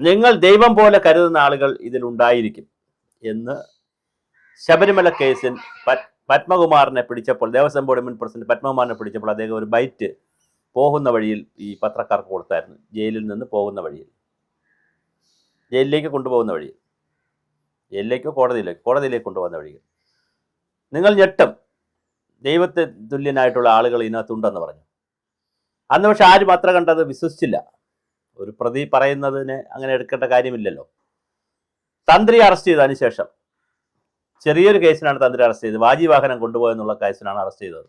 നിങ്ങൾ ദൈവം പോലെ കരുതുന്ന ആളുകൾ ഇതിൽ ഉണ്ടായിരിക്കും എന്ന് ശബരിമല കേസിൽ പത്മകുമാറിനെ പിടിച്ചപ്പോൾ ദേവസ്വം ബോർഡ് മുൻ പ്രസിഡന്റ് പത്മകുമാറിനെ പിടിച്ചപ്പോൾ അദ്ദേഹം ഒരു ബൈറ്റ് പോകുന്ന വഴിയിൽ ഈ പത്രക്കാർക്ക് കൊടുത്തായിരുന്നു. ജയിലിൽ നിന്ന് പോകുന്ന വഴിയിൽ. ജയിലിലേക്ക് കൊണ്ടുപോകുന്ന വഴിയിൽ. ജയിലിലേക്കോ കോടതിയിലേക്കോ കോടതിയിലേക്ക് കൊണ്ടുപോകുന്ന വഴിയിൽ. നിങ്ങൾ ഞെട്ടും. ദൈവത്തെ തുല്യനായിട്ടുള്ള ആളുകൾ ഇതിനകത്തുണ്ടെന്ന് പറഞ്ഞു. അന്ന് പക്ഷെ ആരും അത്ര കണ്ടത് വിശ്വസിച്ചില്ല. ഒരു പ്രതി പറയുന്നതിന് അങ്ങനെ എടുക്കേണ്ട കാര്യമില്ലല്ലോ. തന്ത്രി അറസ്റ്റ് ചെയ്തതിന് ശേഷം ചെറിയൊരു കേസിനാണ് തന്ത്രി അറസ്റ്റ് ചെയ്തത്. വാജി വാഹനം കൊണ്ടുപോയെന്നുള്ള കേസിനാണ് അറസ്റ്റ് ചെയ്തത്.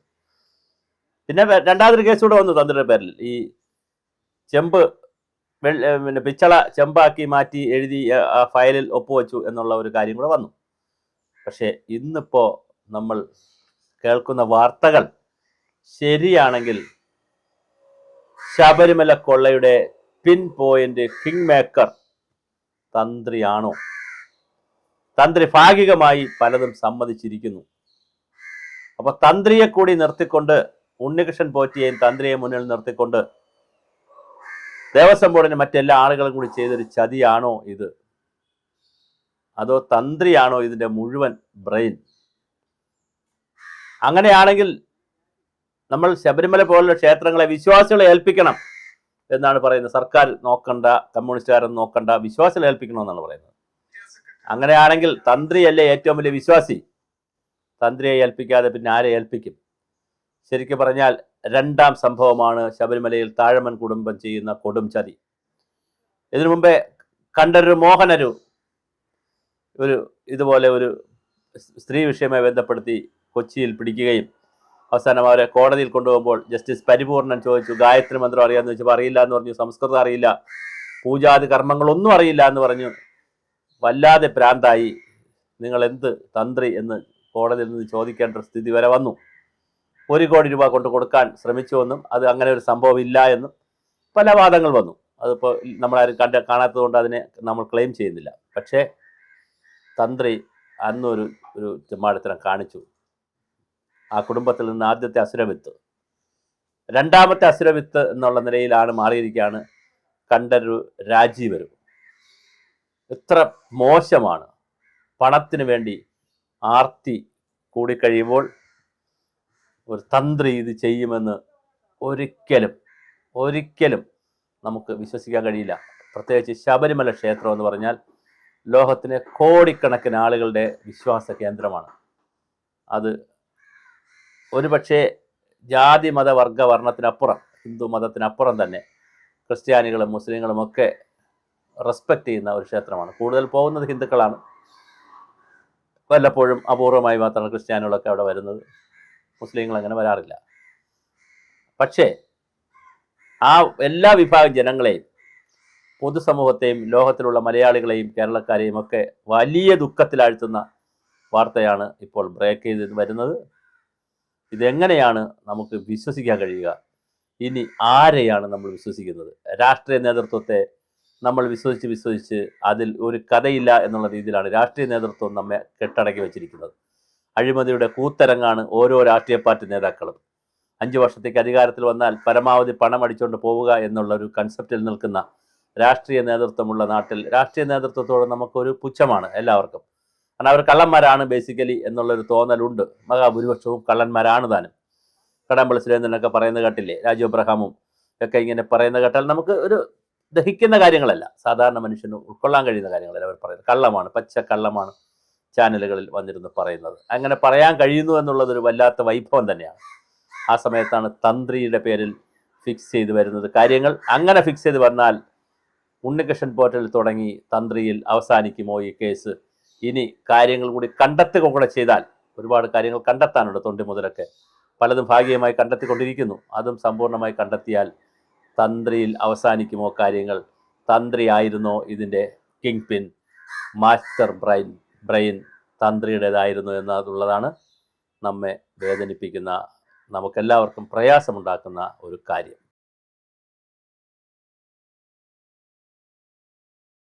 പിന്നെ രണ്ടാമതൊരു കേസ് കൂടെ വന്നു തന്ത്രിയുടെ പേരിൽ. ഈ ചെമ്പ് പിന്നെ പിച്ചള ചെമ്പാക്കി മാറ്റി എഴുതി ഫയലിൽ ഒപ്പുവെച്ചു എന്നുള്ള ഒരു കാര്യം കൂടെ വന്നു. പക്ഷേ ഇന്നിപ്പോ നമ്മൾ കേൾക്കുന്ന വാർത്തകൾ ശരിയാണെങ്കിൽ ശബരിമല കൊള്ളയുടെ പിൻ പോയിന്റ് കിങ് മേക്കർ തന്ത്രിയാണോ? തന്ത്രി ഭാഗികമായി പലതും സമ്മതിച്ചിരിക്കുന്നു. അപ്പൊ തന്ത്രിയെ കൂടി നിർത്തിക്കൊണ്ട് ഉണ്ണികൃഷ്ണൻ പോറ്റിയെയും തന്ത്രിയെ മുന്നിൽ നിർത്തിക്കൊണ്ട് ദേവസ്വം ബോർഡിന് മറ്റെല്ലാ ആളുകളും കൂടി ചെയ്തൊരു ചതിയാണോ ഇത്? അതോ തന്ത്രിയാണോ ഇതിന്റെ മുഴുവൻ ബ്രെയിൻ? അങ്ങനെയാണെങ്കിൽ നമ്മൾ ശബരിമല പോലുള്ള ക്ഷേത്രങ്ങളെ വിശ്വാസികളെ ഏൽപ്പിക്കണം. എന്നാണ് പറയുന്നത്. സർക്കാർ നോക്കണ്ട കമ്മ്യൂണിസ്റ്റുകാരൻ നോക്കണ്ട വിശ്വാസികളെ ഏൽപ്പിക്കണമെന്നാണ് പറയുന്നത്. അങ്ങനെയാണെങ്കിൽ തന്ത്രിയല്ലേ ഏറ്റവും വലിയ വിശ്വാസി? തന്ത്രിയെ ഏൽപ്പിക്കാതെ പിന്നെ ആരെ ഏൽപ്പിക്കും? ശരിക്കും പറഞ്ഞാൽ രണ്ടാം സംഭവമാണ് ശബരിമലയിൽ താഴമൻ കുടുംബം ചെയ്യുന്ന കൊടും ചതി. ഇതിനു മുമ്പേ കണ്ടൊരു മോഹനരു ഒരു ഇതുപോലെ ഒരു സ്ത്രീ വിഷയമായി ബന്ധപ്പെടുത്തി കൊച്ചിയിൽ പിടിക്കുകയും അവസാനം അവരെ കോടതിയിൽ കൊണ്ടുപോകുമ്പോൾ ജസ്റ്റിസ് പരിപൂർണൻ ചോദിച്ചു ഗായത്രി മന്ത്രം അറിയാമെന്ന് ചോദിച്ചപ്പോൾ അറിയില്ല എന്ന് പറഞ്ഞു സംസ്കൃതം അറിയില്ല പൂജാതി കർമ്മങ്ങളൊന്നും അറിയില്ല എന്ന് പറഞ്ഞു. വല്ലാതെ പ്രാന്തായി. നിങ്ങൾ എന്ത് തന്ത്രി എന്ന് കോടതിയിൽ നിന്ന് ചോദിക്കേണ്ട സ്ഥിതി വരെ വന്നു. ഒരു കോടി രൂപ കൊണ്ട് കൊടുക്കാൻ ശ്രമിച്ചുവെന്നും അത് അങ്ങനെ ഒരു സംഭവം ഇല്ല എന്നും പല വാദങ്ങൾ വന്നു. അതിപ്പോൾ നമ്മളാരും കണ്ട കാണാത്തത് കൊണ്ട് അതിനെ നമ്മൾ ക്ലെയിം ചെയ്യുന്നില്ല. പക്ഷേ തന്ത്രി അന്നൊരു ഒരു ചെമ്മാടത്തിനെ കാണിച്ചു. ആ കുടുംബത്തിൽ നിന്ന് ആദ്യത്തെ അസുരവിത്ത്. രണ്ടാമത്തെ അസുരവിത്ത് എന്നുള്ള നിലയിലാണ് മാറിയിരിക്കുകയാണ് കണ്ടൊരു രാജീവരും. എത്ര മോശമാണ്. പണത്തിന് വേണ്ടി ആർത്തി കൂടിക്കഴിയുമ്പോൾ ഒരു തന്ത്രി ഇത് ചെയ്യുമെന്ന് ഒരിക്കലും ഒരിക്കലും നമുക്ക് വിശ്വസിക്കാൻ കഴിയില്ല. പ്രത്യേകിച്ച് ശബരിമല ക്ഷേത്രം എന്ന് പറഞ്ഞാൽ ലോകത്തിലെ കോടിക്കണക്കിന് ആളുകളുടെ വിശ്വാസ കേന്ദ്രമാണ്. അത് ഒരുപക്ഷെ ജാതി മത വർഗ വർണത്തിനപ്പുറം ഹിന്ദു മതത്തിനപ്പുറം തന്നെ ക്രിസ്ത്യാനികളും മുസ്ലിങ്ങളും ഒക്കെ റെസ്പെക്റ്റ് ചെയ്യുന്ന ഒരു ക്ഷേത്രമാണ്. കൂടുതൽ പോകുന്നത് ഹിന്ദുക്കളാണ്. വല്ലപ്പോഴും അപൂർവമായി മാത്രമാണ് ക്രിസ്ത്യാനികളൊക്കെ അവിടെ വരുന്നത്. മുസ്ലിങ്ങൾ അങ്ങനെ വരാറില്ല. പക്ഷേ ആ എല്ലാ വിഭാഗം ജനങ്ങളെയും പൊതുസമൂഹത്തെയും ലോകത്തിലുള്ള മലയാളികളെയും കേരളക്കാരെയും ഒക്കെ വലിയ ദുഃഖത്തിലാഴ്ത്തുന്ന വാർത്തയാണ് ഇപ്പോൾ ബ്രേക്ക് ചെയ്ത് വരുന്നത്. ഇതെങ്ങനെയാണ് നമുക്ക് വിശ്വസിക്കാൻ കഴിയുക? ഇനി ആരെയാണ് നമ്മൾ വിശ്വസിക്കുന്നത്? രാഷ്ട്രീയ നേതൃത്വത്തെ നമ്മൾ വിശ്വസിച്ച് വിശ്വസിച്ച് അതിൽ ഒരു കഥയില്ല എന്നുള്ള രീതിയിലാണ് രാഷ്ട്രീയ നേതൃത്വം നമ്മെ കെട്ടടക്കി വെച്ചിരിക്കുന്നത്. അഴിമതിയുടെ കൂത്തരങ്ങാണ് ഓരോ രാഷ്ട്രീയ പാർട്ടി നേതാക്കളും. അഞ്ചു വർഷത്തേക്ക് അധികാരത്തിൽ വന്നാൽ പരമാവധി പണം അടിച്ചുകൊണ്ട് പോവുക എന്നുള്ള ഒരു കൺസെപ്റ്റിൽ നിൽക്കുന്ന രാഷ്ട്രീയ നേതൃത്വമുള്ള നാട്ടിൽ രാഷ്ട്രീയ നേതൃത്വത്തോട് നമുക്കൊരു പുച്ഛമാണ് എല്ലാവർക്കും. കാരണം അവർ കള്ളന്മാരാണ് ബേസിക്കലി എന്നുള്ളൊരു തോന്നലുണ്ട്. മഹാഭൂരിപക്ഷവും കള്ളന്മാരാണ് താനും. കടമ്പള സുരേന്ദ്രനൊക്കെ പറയുന്ന കേട്ടില്ലേ? രാജു അബ്രഹാമും ഒക്കെ ഇങ്ങനെ പറയുന്ന കേട്ടാൽ നമുക്ക് ഒരു ദഹിക്കുന്ന കാര്യങ്ങളല്ല. സാധാരണ മനുഷ്യന് ഉൾക്കൊള്ളാൻ കഴിയുന്ന കാര്യങ്ങളല്ല അവർ പറയുന്നത്. കള്ളമാണ് പച്ച കള്ളമാണ് ചാനലുകളിൽ വന്നിരുന്ന് പറയുന്നത്. അങ്ങനെ പറയാൻ കഴിയുന്നു എന്നുള്ളതൊരു വല്ലാത്ത വൈഭവം തന്നെയാണ്. ആ സമയത്താണ് തന്ത്രിയുടെ പേരിൽ ഫിക്സ് ചെയ്ത് വരുന്നത് കാര്യങ്ങൾ. അങ്ങനെ ഫിക്സ് ചെയ്ത് വന്നാൽ ഉണ്ണികൃഷ്ണൻ പോർട്ടൽ തുടങ്ങി തന്ത്രിയിൽ അവസാനിക്കുമോ ഈ കേസ് ഇനി കാര്യങ്ങൾ കൂടി കണ്ടെത്തുക കൂടെ ചെയ്താൽ ഒരുപാട് കാര്യങ്ങൾ കണ്ടെത്താനുണ്ട് തൊണ്ടി മുതലൊക്കെ. പലതും ഭാഗികമായി കണ്ടെത്തിക്കൊണ്ടിരിക്കുന്നു. അതും സമ്പൂർണമായി കണ്ടെത്തിയാൽ തന്ത്രിയിൽ അവസാനിക്കുമോ കാര്യങ്ങൾ? തന്ത്രിയായിരുന്നോ ഇതിന്റെ king pin master brain brain തന്ത്രിയുടേതായിരുന്നു എന്നതുള്ളതാണ് നമ്മെ വേദനിപ്പിക്കുന്ന നമുക്കെല്ലാവർക്കും പ്രയാസമുണ്ടാക്കുന്ന ഒരു കാര്യം.